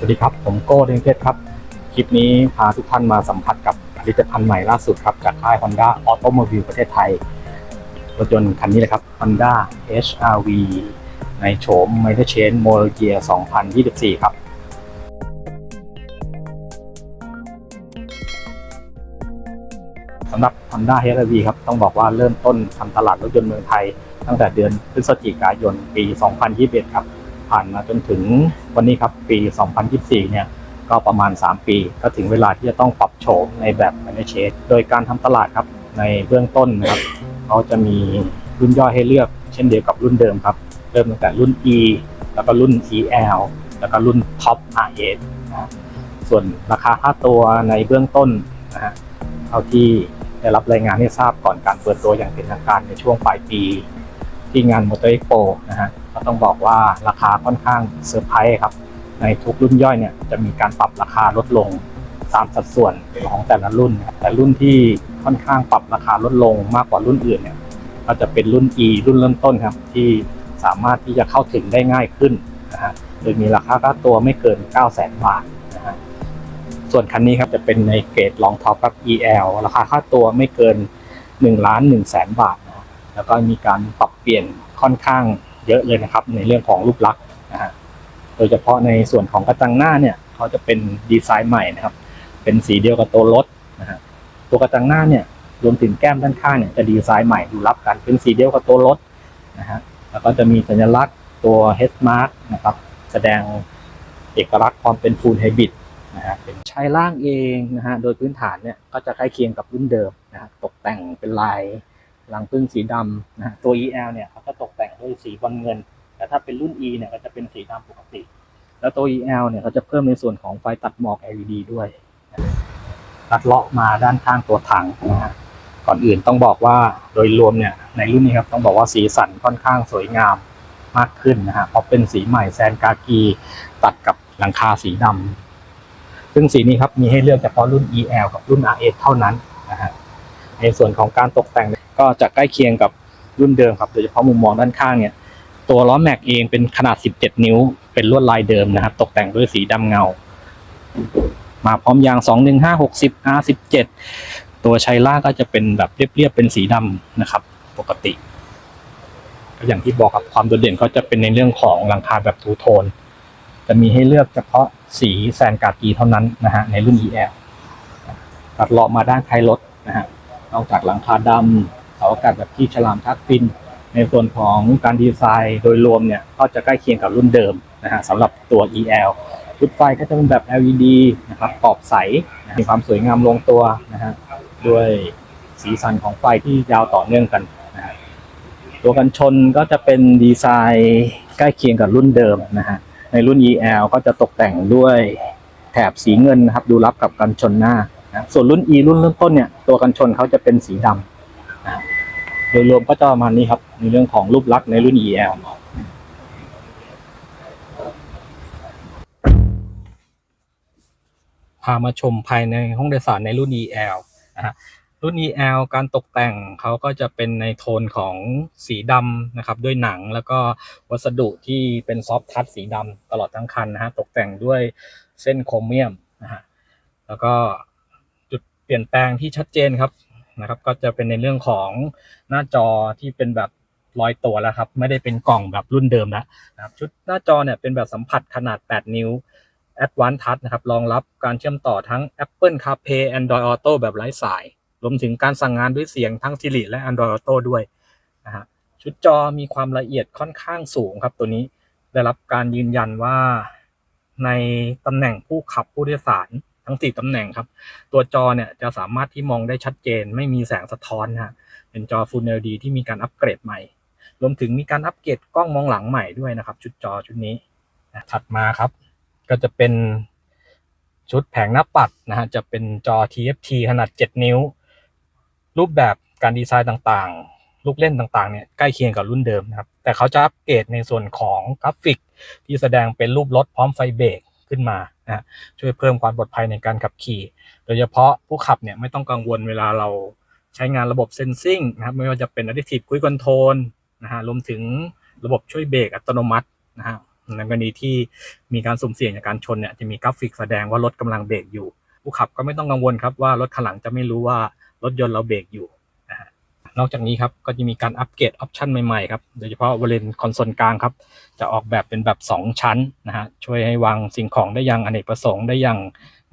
สวัสดีครับ ผมโก้เดนเทสครับ คลิปนี้พาทุกท่านมาสัมผัสกับผลิตภัณฑ์ใหม่ล่าสุดครับ จากค่าย Honda Automobile ประเทศไทย รถยนต์คันนี้เลยครับ Honda HRV ในโฉม m i t e r Change Model Year 2024 ครับสำหรับ Honda HRV ครับ ต้องบอกว่าเริ่มต้นทำตลาดรถยนต์เมืองไทย ตั้งแต่เดือนพฤศจิกายนปี 2021 ครับ ผ่านมาจนถึงวันนี้ครับปี 2024 เนี่ยก็ประมาณ 3 ปี ก็ถึงเวลาที่จะต้องปรับโฉมในแบบ Manage โดยการทำตลาดครับในเบื้องต้นนะครับเขาจะมีรุ่นย่อยให้เลือก เช่นเดียวกับรุ่นเดิมครับ เริ่มตั้งแต่รุ่น E แล้วก็รุ่น EL แล้วก็รุ่น Top RS นะส่วนราคาค่าตัวในเบื้องต้นนะฮะเท่าที่ได้รับรายงานให้ทราบก่อนการเปิดตัวอย่างเป็นทางการในช่วงปลายปี ที่งาน Motor Expo นะฮะ ก็ต้องบอกว่าราคาค่อนข้างเซอร์ไพรส์ครับ ในทุกรุ่นย่อยเนี่ยจะมีการปรับราคาลดลงตามสัดส่วนของแต่ละรุ่น แต่รุ่นที่ค่อนข้างปรับราคาลดลงมากกว่ารุ่นอื่นเนี่ยก็จะเป็นรุ่น E รุ่นเริ่มต้นครับ ที่สามารถที่จะเข้าถึงได้ง่ายขึ้นนะฮะโดยมีราคาค่าตัวไม่เกิน 9 0 0 0 0 0 บาทนะฮะส่วนคันนี้ครับจะเป็นในเกรดลองท็อปกับ EL ราคาค่าตัวไม่เกิน1ล้าน1แสนบาทนะแล้วก็มีการปรับเปลี่ยนค่อนข้าง เยอะเลยนะครับ ในเรื่องของรูปลักษณ์นะฮะโดยเฉพาะในส่วนของกระจังหน้าเนี่ยเขาจะเป็นดีไซน์ใหม่นะครับ เป็นสีเดียวกับตัวรถนะฮะตัวกระจังหน้าเนี่ยรวมถึงแก้มด้านข้างเนี่ยจะดีไซน์ใหม่ดูรับกันเป็นสีเดียวกับตัวรถนะฮะแล้วก็จะมีสัญลักษณ์ตัว head mark นะครับ แสดงเอกลักษณ์ความเป็น full hybrid นะฮะเป็นใช้ล่างเองนะฮะโดยพื้นฐานเนี่ยก็จะใกล้เคียงกับรุ่นเดิมนะฮะตกแต่งเป็นลายลังพึ่งสีดำนะฮะตัว EL เนี่ยเขาจะตก แต่งด้วยสีบอลเงิน แต่ถ้าเป็นรุ่น E เนี่ยก็จะเป็นสีดำปกติ แล้วตัว EL เนี่ยเขาจะเพิ่มในส่วนของไฟตัดหมอก LED ด้วยตัดเลาะมาด้านข้างตัวถังนะฮะก่อนอื่นต้องบอกว่าโดยรวมเนี่ยในรุ่นนี้ครับต้องบอกว่าสีสันค่อนข้างสวยงามมากขึ้นนะฮะเพราะเป็นสีใหม่แซนกากีตัดกับหลังคาสีดำซึ่งสีนี้ครับมีให้เลือกเฉพาะรุ่น EL กับรุ่น RS เท่านั้นนะฮะในส่วนของการตกแต่งก็จะใกล้เคียงกับ รุ่นเดิมครับโดยเฉพาะมุมมองด้านข้างเนี่ยตัวล้อแม็กเองเป็นขนาด 17 นิ้ว เป็นลวดลายเดิมนะครับ ตกแต่งด้วยสีดำเงา มาพร้อมยาง 21560 R17 ตัวชัยล่าก็จะเป็นแบบเรียบๆเป็นสีดำนะครับ ปกติ อย่างที่บอกครับความโดดเด่นก็จะเป็นในเรื่องของหลังคาแบบทูโทน จะมีให้เลือกเฉพาะสีแซนกากีเท่านั้นนะฮะในรุ่น EL ตัดเลาะมาด้านท้ายรถนะฮะนอกจากหลังคาดำ เสาอากาศแบบที่ฉลามทักฟิน ในส่วนของการดีไซน์โดยรวมเนี่ยก็จะใกล้เคียงกับรุ่นเดิมนะฮะสำหรับตัว EL ชุดไฟก็จะเป็นแบบ LED นะครับกรอบใสนะมีความสวยงามลงตัวนะฮะด้วยสีสันของไฟที่ยาวต่อเนื่องกันนะฮะตัวกันชนก็จะเป็นดีไซน์ใกล้เคียงกับรุ่นเดิมนะฮะในรุ่น EL ก็จะตกแต่งด้วยแถบสีเงินนะครับ ดูรับกับกันชนหน้านะส่วนรุ่น E รุ่นเริ่มต้นเนี่ยตัวกันชนเขาจะเป็นสีดำ โดยรวมก็จะประมาณนี้ครับ ในเรื่องของรูปลักษณ์ในรุ่น EL พามาชมภายในห้องโดยสารในรุ่น EL นะฮะรุ่น EL การตกแต่งเขาก็จะเป็นในโทนของสีดำนะครับ ด้วยหนังแล้วก็วัสดุที่เป็นซอฟท์ทัชสีดำตลอดทั้งคันนะฮะตกแต่งด้วยเส้นโครเมียมนะฮะแล้วก็จุดเปลี่ยนแปลงที่ชัดเจนครับ นะครับ ก็จะเป็นในเรื่องของหน้าจอที่เป็นแบบลอยตัวแล้วครับ ไม่ได้เป็นกล่องแบบรุ่นเดิมแล้วนะครับ ชุดหน้าจอเนี่ยเป็นแบบสัมผัสขนาด 8 นิ้ว Advanced Touch นะครับ รองรับการเชื่อมต่อทั้ง Apple CarPlay Android Auto แบบไร้สาย รวมถึงการสั่งงานด้วยเสียงทั้ง Siri และ Android Auto ด้วยนะฮะชุดจอมีความละเอียดค่อนข้างสูงครับ ตัวนี้ได้รับการยืนยันว่าในตำแหน่งผู้ขับผู้โดยสาร ทั้ง4ตำแหน่งครับ ตัวจอเนี่ยจะสามารถที่มองได้ชัดเจน ไม่มีแสงสะท้อนนะฮะเป็นจอ Full LED ที่มีการอัปเกรดใหม่ รวมถึงมีการอัปเกรดกล้องมองหลังใหม่ด้วยนะครับ ชุดจอชุดนี้ถัดมาครับ ก็จะเป็นชุดแผงหน้าปัดนะฮะจะเป็นจอ TFT ขนาด 7 นิ้ว รูปแบบการดีไซน์ต่างๆ ลูกเล่นต่างๆเนี่ยใกล้เคียงกับรุ่นเดิมนะครับ แต่เขาจะอัปเกรดในส่วนของกราฟิกที่แสดงเป็นรูปรถพร้อมไฟเบรกขึ้นมา นะช่วยเพิ่มความปลอดภัยในการขับขี่ โดยเฉพาะผู้ขับเนี่ยไม่ต้องกังวลเวลาเราใช้งานระบบเซนซิงนะครับไม่ว่าจะเป็น Adaptive Cruise Control นะฮะรวมถึงระบบช่วยเบรกอัตโนมัตินะฮะในกรณีที่มีการสุ่มเสี่ยงจากการชนเนี่ยจะมีกราฟิกแสดงว่ารถกำลังเบรกอยู่ ผู้ขับก็ไม่ต้องกังวลครับว่ารถข้างหลังจะไม่รู้ว่ารถยนต์เราเบรกอยู่ นอกจากนี้ครับก็จะมีการอัปเกรดออปชันใหม่ๆครับโดยเฉพาะบริเวณคอนโซลกลางครับ จะออกแบบเป็นแบบ 2 ชั้นนะฮะช่วยให้วางสิ่งของได้อย่างอเนกประสงค์ได้อย่าง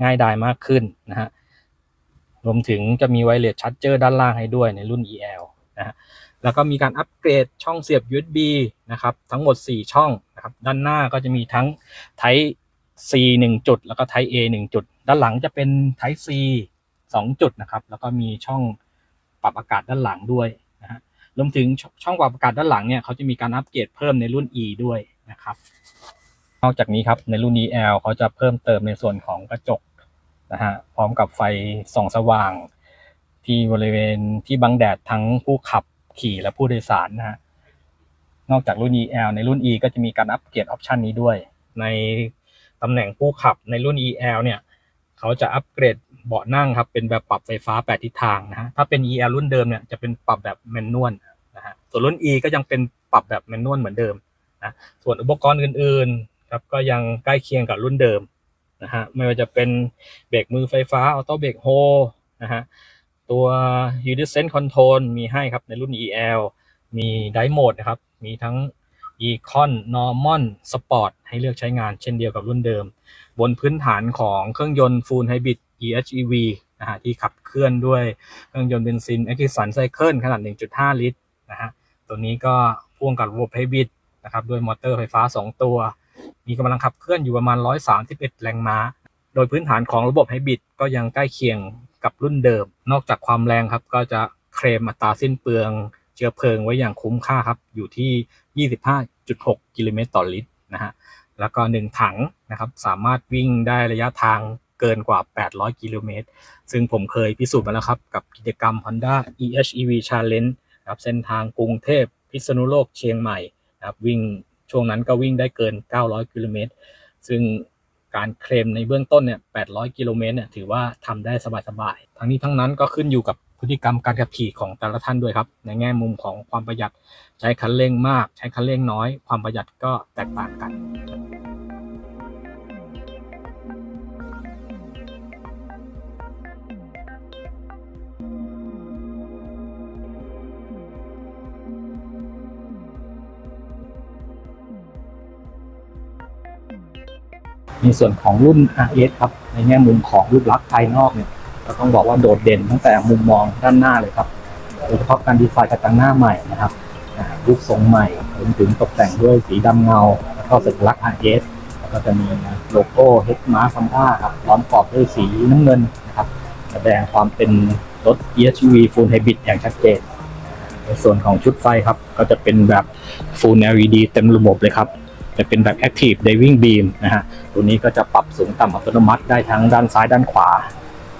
ง่ายดายมากขึ้นนะฮะรวมถึงจะมีไวเลสชาร์จเจอร์ด้านล่างให้ด้วยในรุ่น EL นะฮะแล้วก็มีการอัปเกรดช่องเสียบ USB นะครับทั้งหมด 4 ช่องนะครับด้านหน้าก็จะมีทั้ง Type C 1 จุด แล้วก็ Type A 1 จุด ด้านหลังจะเป็น Type C 2 จุดนะครับแล้วก็มีช่อง ปรับอากาศด้านหลังด้วยนะฮะรวมถึงชช่องปรับอากาศด้านหลังเนี่ยเขาจะมีการอัปเกรดเพิ่มในรุ่น E ด้วยนะครับนอกจากนี้ครับในรุ่น EL เขาจะเพิ่มเติมในส่วนของกระจกนะฮะพร้อมกับไฟส่องสว่าง ที่บริเวณที่บังแดดทั้งผู้ขับขี่และผู้โดยสารนะฮะนอกจากรุ่น EL ในรุ่น E ก็จะมีการอัปเกรดออปชันนี้ด้วย ในตำแหน่งผู้ขับในรุ่น EL เนี่ย เขาจะอัปเกรด เบาะนั่งครับ เป็นแบบปรับไฟฟ้า8ทิศทางนะฮะถ้าเป็น EL รุ่นเดิมเนี่ยจะเป็นปรับแบบแมนนวลนะฮะส่วนรุ่น E ก็ยังเป็นปรับแบบแมนนวลเหมือนเดิมนะส่วนอุปกรณ์อื่นๆครับก็ยังใกล้เคียงกับรุ่นเดิมนะฮะไม่ว่าจะเป็นเบรกมือไฟฟ้าออโต้เบรกโฮนะฮะตัว u d i s e n s e Control มีให้ครับในรุ่น EL มีไดโหมดนะครับ มีทั้ง Econ Normal Sport ให้เลือกใช้งานเช่นเดียวกับรุ่นเดิม บนพื้นฐานของเครื่องยนต์ Full Hybrid EHEV นะฮะที่ขับเคลื่อนด้วยเครื่องยนต์เบนซิน Exxon Cycle ขนาด 1.5 ลิตรนะฮะตัวนี้ก็พ่วงกับระบบไฮบริดนะครับด้วยมอเตอร์ไฟฟ้า 2 ตัว มีกำลังขับเคลื่อนอยู่ประมาณ 131 แรงม้า โดยพื้นฐานของระบบไฮบริดก็ยังใกล้เคียงกับรุ่นเดิม นอกจากความแรงครับก็จะเคลมอัตราสิ้นเปลืองเชื้อเพลิงไว้อย่างคุ้มค่าครับอยู่ที่ 25.6 กิโลเมตรต่อลิตรนะฮะแล้วก็ 1 ถังนะครับสามารถวิ่งได้ระยะทาง เกินกว่า 800 กิโลเมตร ซึ่งผมเคยพิสูจน์มาแล้วครับ กับกิจกรรม Honda EHEV Challenge นะครับเส้นทางกรุงเทพพิษณุโลกเชียงใหม่ครับวิ่งช่วงนั้นก็วิ่งได้เกิน 900 กิโลเมตร ซึ่งการเคลมในเบื้องต้นเนี่ย 800 กิโลเมตรเนี่ยถือว่าทำได้สบายๆ ทั้งนี้ทั้งนั้นก็ขึ้นอยู่กับพฤติกรรมการขับขี่ของแต่ละท่านด้วยครับ ในแง่มุมของความประหยัดใช้คันเร่งมาก ใช้คันเร่งน้อย ความประหยัดก็แตกต่างกัน ในส่วนของรุ่น RS ครับในแง่มุมของรูปลักษณ์ภายนอกเนี่ยก็ต้องบอกว่าโดดเด่นตั้งแต่มุมมองด้านหน้าเลยครับโดยเฉพาะการดีไซน์กระจังหน้าใหม่นะครับรูปทรงใหม่รวมถึงตกแต่งด้วยสีดำเงา แล้วก็สัญลักษณ์ RS แล้วก็จะมีโลโก้เฮดมาซัมบ้าครับล้อมกรอบด้วยสีน้ำเงินนะครับแสดงความเป็นรถ EHV Full Hybrid อย่างชัดเจนในส่วนของชุดไฟครับ ก็จะเป็นแบบ Full LED เต็มระบบเลยครับ จะเป็นแบบ Active Diving Beam นะฮะ ตัวนี้ก็จะปรับสูงต่ำอัตโนมัติได้ทั้งด้านซ้ายด้านขวา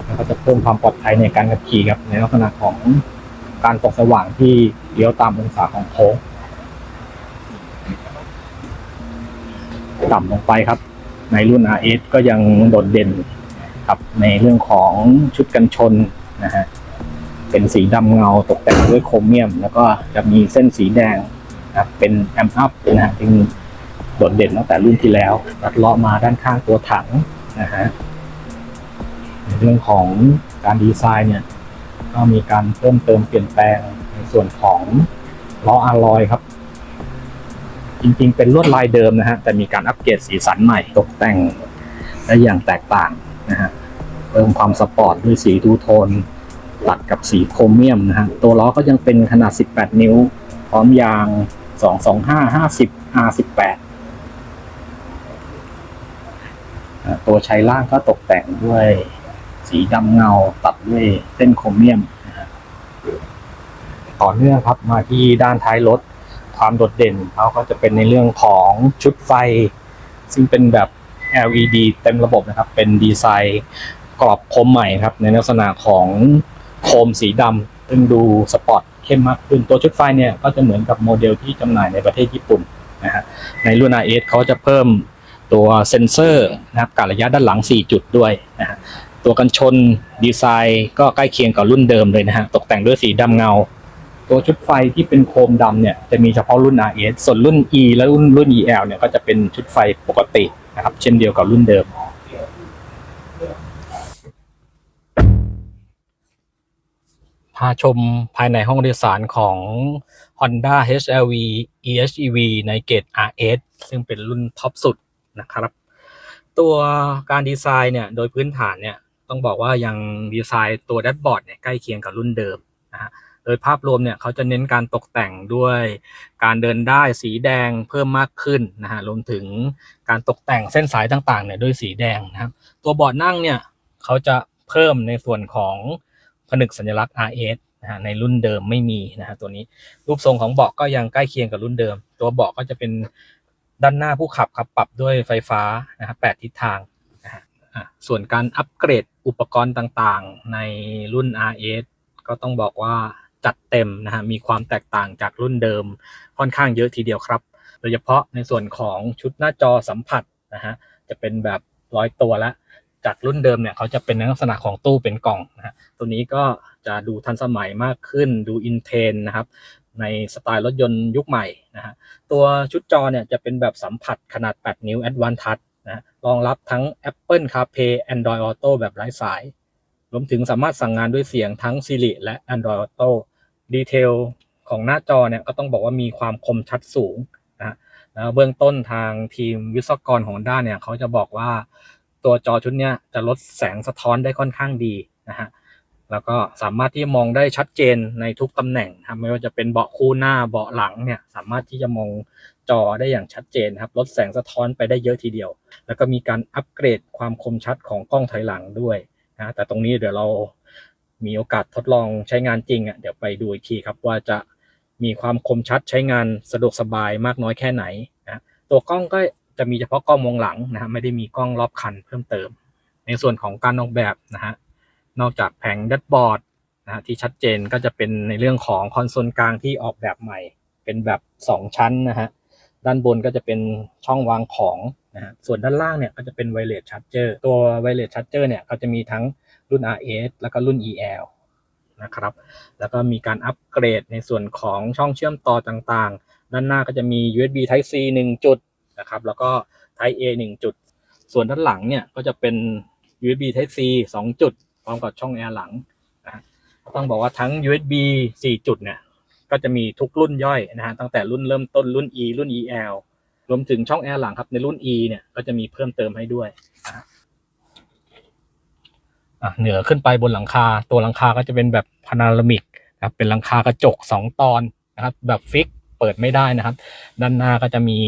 แล้วก็จะเพิ่มความปลอดภัยในการขับขี่ครับ ในลักษณะของการตกสว่างที่เลี้ยวตามองศาของโค้งต่ำลงไปครับ ในรุ่น RS ก็ยังโดดเด่นครับในเรื่องของชุดกันชนนะฮะเป็นสีดำเงาตกแต่งด้วยโครเมียม แล้วก็จะมีเส้นสีแดงนะครับเป็นแอมอัพนะฮะซึ่ง โดดเด่นตั้งแต่รุ่นที่แล้วลัดเลาะมาด้านข้างตัวถังนะฮะในเรื่องของการดีไซน์เนี่ย ก็มีการเพิ่มเติมเปลี่ยนแปลงในส่วนของล้ออะลอยครับ จริงๆ เป็นลวดลายเดิมนะฮะแต่มีการอัปเกรดสีสันใหม่ตกแต่งได้อย่างแตกต่างนะฮะเพิ่มความสปอร์ตด้วยสีทูโทนตัดกับสีโครเมียมนะฮะตัวล้อก็ยังเป็นขนาด 18 นิ้ว พร้อมยาง 225 50 R18 อ่า ตัวชัยล่างก็ตกแต่งด้วย สีดำเงาตัดด้วยเส้นโครเมียมต่อเนื่องครับมาที่ด้านท้ายรถความโดดเด่นเขาก็จะเป็นในเรื่องของชุดไฟ ซึ่งเป็นแบบ LED เต็มระบบนะครับ เป็นดีไซน์กรอบโคมใหม่ครับ ในลักษณะของโคมสีดำซึ่งดูสปอร์ตเข้มมากขึ้นตัวชุดไฟเนี่ยก็จะเหมือนกับโมเดลที่จำหน่ายในประเทศญี่ปุ่นนะฮะในรุ่น RS เขาจะเพิ่ม ตัวเซ็นเซอร์นะครับการระยะด้านหลัง 4 จุดด้วยนะฮะตัวกันชนดีไซน์ก็ใกล้เคียงกับรุ่นเดิมเลยนะฮะตกแต่งด้วยสีดำเงา ตัวชุดไฟที่เป็นโคมดำเนี่ยจะมีเฉพาะรุ่น RS ส่วนรุ่น E และรุ่นรุ่น EL เนี่ยก็จะเป็นชุดไฟปกตินะครับเช่นเดียวกับรุ่นเดิมพาชมภายในห้องโดยสารของ Honda HRV EHEV ในเกรด RS ซึ่งเป็นรุ่นท็อปสุด นะครับ ตัวการดีไซน์เนี่ยโดยพื้นฐานเนี่ยต้องบอกว่ายังดีไซน์ตัวแดชบอร์ดเนี่ยใกล้เคียงกับรุ่นเดิมนะฮะโดยภาพรวมเนี่ยเขาจะเน้นการตกแต่งด้วยการเดินได้สีแดงเพิ่มมากขึ้นนะฮะรวมถึงการตกแต่งเส้นสายต่างๆเนี่ยด้วยสีแดงนะครับ ตัวบอร์ดนั่งเนี่ยเขาจะเพิ่มในส่วนของผนึกสัญลักษณ์ RS นะฮะในรุ่นเดิมไม่มีนะฮะตัวนี้รูปทรงของเบาะก็ยังใกล้เคียงกับรุ่นเดิม ตัวเบาะก็จะเป็น ด้านหน้าผู้ขับครับปรับด้วยไฟฟ้านะฮะแปดทิศทางนะฮะส่วนการอัปเกรดอุปกรณ์ต่างๆ ในรุ่น RS ก็ต้องบอกว่าจัดเต็มนะฮะมีความแตกต่างจากรุ่นเดิมค่อนข้างเยอะทีเดียวครับ โดยเฉพาะในส่วนของชุดหน้าจอสัมผัสนะฮะจะเป็นแบบร้อยตัวแล้วจากรุ่นเดิมเนี่ยเขาจะเป็นในลักษณะของตู้เป็นกล่องนะฮะตัวนี้ก็จะดูทันสมัยมากขึ้นดูอินเทนนะครับ ในสไตล์รถยนต์ยุคใหม่นะฮะตัวชุดจอเนี่ยจะเป็นแบบสัมผัสขนาด 8 นิ้ว Advanced Touch นะรองรับทั้ง Apple CarPlay Android Auto แบบไร้สาย รวมถึงสามารถสั่งงานด้วยเสียงทั้ง Siri และ Android Auto ดีเทลของหน้าจอเนี่ยก็ต้องบอกว่ามีความคมชัดสูงนะฮะแล้วเบื้องต้นทางทีมวิศวกรของด้านเนี่ยเขาจะบอกว่า ตัวจอชุดเนี้ยจะลดแสงสะท้อนได้ค่อนข้างดีนะฮะ แล้วก็สามารถที่จะมองได้ชัดเจนในทุกตำแหน่งครับไม่ว่าจะเป็นเบาะคู่หน้าเบาะหลังเนี่ยสามารถที่จะมองจอได้อย่างชัดเจนครับลดแสงสะท้อนไปได้เยอะทีเดียว แล้วก็มีการอัปเกรดความคมชัดของกล้องถอยหลังด้วยนะแต่ตรงนี้เดี๋ยวเรามีโอกาสทดลองใช้งานจริงอะเดี๋ยวไปดูอีกทีครับว่าจะมีความคมชัดใช้งานสะดวกสบายมากน้อยแค่ไหนนะตัวกล้องก็จะมีเฉพาะกล้องมองหลังนะฮะไม่ได้มีกล้องรอบคันเพิ่มเติม ในส่วนของการออกแบบนะฮะ นอกจากแผงแดชบอร์ดนะฮะที่ชัดเจนก็จะเป็นในเรื่องของคอนโซลกลางที่ออกแบบใหม่ เป็นแบบ 2 ชั้นนะฮะด้านบนก็จะเป็นช่องวางของนะฮะส่วนด้านล่างเนี่ยก็จะเป็นไวเลสชาร์เจอร์ตัวไวเลสชาร์เจอร์เนี่ยก็จะมีทั้งรุ่น RS แล้วก็รุ่น EL นะครับ แล้วก็มีการอัปเกรดในส่วนของช่องเชื่อมต่อต่างๆ ด้านหน้าก็จะมี USB Type C 1 จุดนะครับ แล้วก็ Type A 1 จุด ส่วนด้านหลังเนี่ยก็จะเป็น USB Type C 2 จุด พร้อมกับช่องแอร์หลังนะต้องบอกว่าทั้ง USB 4 จุดเนี่ยก็จะมีทุกรุ่นย่อยนะฮะตั้งแต่รุ่นเริ่มต้นรุ่น E รุ่น EL รวมถึงช่องแอร์หลังครับในรุ่น E เนี่ยก็จะมีเพิ่มเติมให้ด้วยนะฮะอะเหนือขึ้นไปบนหลังคา ตัวหลังคาก็จะเป็นแบบพานาโรมิกนะครับเป็นหลังคากระจก 2 ตอนนะครับ แบบฟิกเปิดไม่ได้นะครับ ด้านหน้าก็จะมี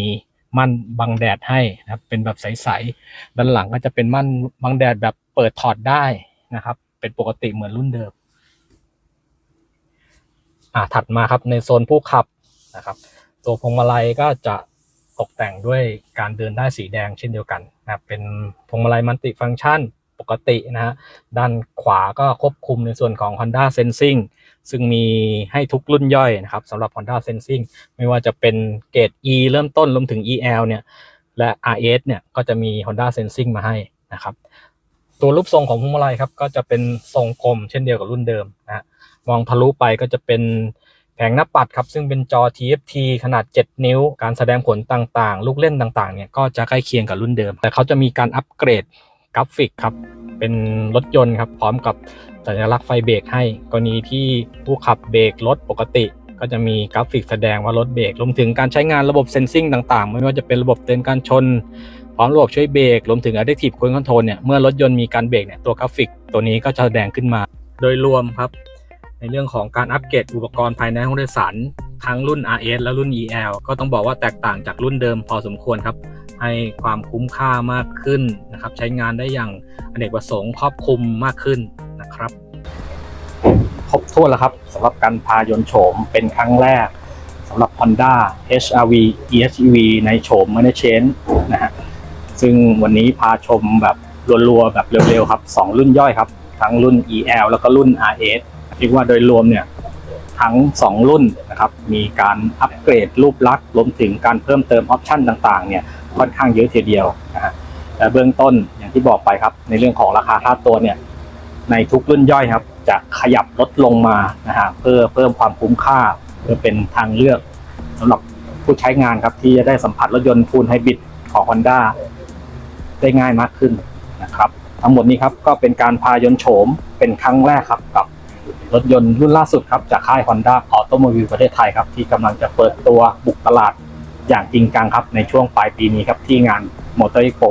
ม่านบังแดดให้นะครับ เป็นแบบใสๆด้านหลังก็จะเป็นม่านบังแดดแบบเปิดถอดได้ นะครับ เป็นปกติเหมือนรุ่นเดิมอ่าถัดมาครับในโซนผู้ขับนะครับ ตัวพวงมาลัยก็จะตกแต่งด้วยการเดินได้สีแดงเช่นเดียวกันนะเป็นพวงมาลัยมัลติฟังก์ชันปกตินะฮะด้านขวาก็ควบคุมในส่วนของ Honda Sensing ซึ่งมีให้ทุกรุ่นย่อยนะครับสำหรับ Honda Sensing ไม่ว่าจะเป็นเกรด E เริ่มต้นรวมถึง EL เนี่ยและ RS เนี่ยก็จะมี Honda Sensing มาให้นะครับ ตัวรูปทรงของพวงมาลัยครับก็จะเป็นทรงกลมเช่นเดียวกับรุ่นเดิมนะฮะมองทะลุไปก็จะเป็นแผงหน้าปัดครับซึ่งเป็นจอ TFT ขนาด 7 นิ้ว การแสดงผลต่างๆ ลูกเล่นต่างๆเนี่ยก็จะใกล้เคียงกับรุ่นเดิม แต่เขาจะมีการอัปเกรดกราฟิกครับเป็นรถยนต์ครับพร้อมกับสัญลักษณ์ไฟเบรกให้ กรณีที่ผู้ขับเบรกรถปกติ ก็จะมีกราฟิกแสดงว่ารถเบรกรวมถึงการใช้งานระบบเซนซิงต่างๆ ไม่ว่าจะเป็นระบบเตือนการชน พร้อมระบบช่วยเบรกรวมถึง Adaptive Cruise Control เนี่ยเมื่อรถยนต์มีการเบรกเนี่ยตัวกราฟิกตัวนี้ก็จะแสดงขึ้นมา โดยรวมครับ ในเรื่องของการอัปเกรดอุปกรณ์ภายในห้องโดยสารทั้งรุ่น RS และรุ่น EL ก็ต้องบอกว่าแตกต่างจากรุ่นเดิมพอสมควรครับ ให้ความคุ้มค่ามากขึ้นนะครับ ใช้งานได้อย่างอเนกประสงค์ครอบคลุมมากขึ้นนะครับ ครบถ้วนแล้วครับสำหรับการพายนต์โฉมเป็นครั้งแรกสำหรับ Honda HRV EHEV ในโฉม m a n a g e n นะฮะ ซึ่งวันนี้พาชมแบบรัวๆแบบเร็วๆครับ2รุ่นย่อยครับ ทั้งรุ่น EL แล้วก็รุ่น RS เรียกว่าโดยรวมเนี่ยทั้ง 2 รุ่นนะครับมีการอัปเกรดรูปลักษณ์รวมถึงการเพิ่มเติมออปชันต่างๆเนี่ยค่อนข้างเยอะทีเดียวนะฮะแต่เบื้องต้นอย่างที่บอกไปครับ ในเรื่องของราคาค่าตัวเนี่ยในทุกรุ่นย่อยครับจจะขยับลดลงมานะฮะเพื่อเพิ่มความคุ้มค่าเพื่อเป็นทางเลือกสำหรับผู้ใช้งานครับที่จะได้สัมผัสรถยนต์ฟูลไฮบริดของ Honda ได้ง่ายมากขึ้นนะครับทั้งหมดนี้ครับก็เป็นการพายน์โฉมเป็นครั้งแรกครับกับรถยนต์รุ่นล่าสุดครับจากค่าย Honda Automobile ประเทศไทยครับที่กำลังจะเปิดตัวบุกตลาดอย่างจริงจังครับในช่วงปลายปีนี้ครับที่งาน m o t o r e x p o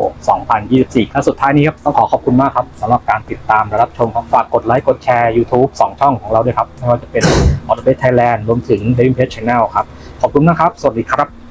2024และสุดท้ายนี้ครับต้องขอขอบคุณมากครับสำหรับการติดตามและรับชมครับฝากกดไลค์กดแชร์ YouTube 2 ช่องของเราด้วยครับไม่ว่าจะเป็น a u t o b a t Thailand รวมถึง d a v i d Page Channel ครับขอบคุณนะครับ สวัสดีครับ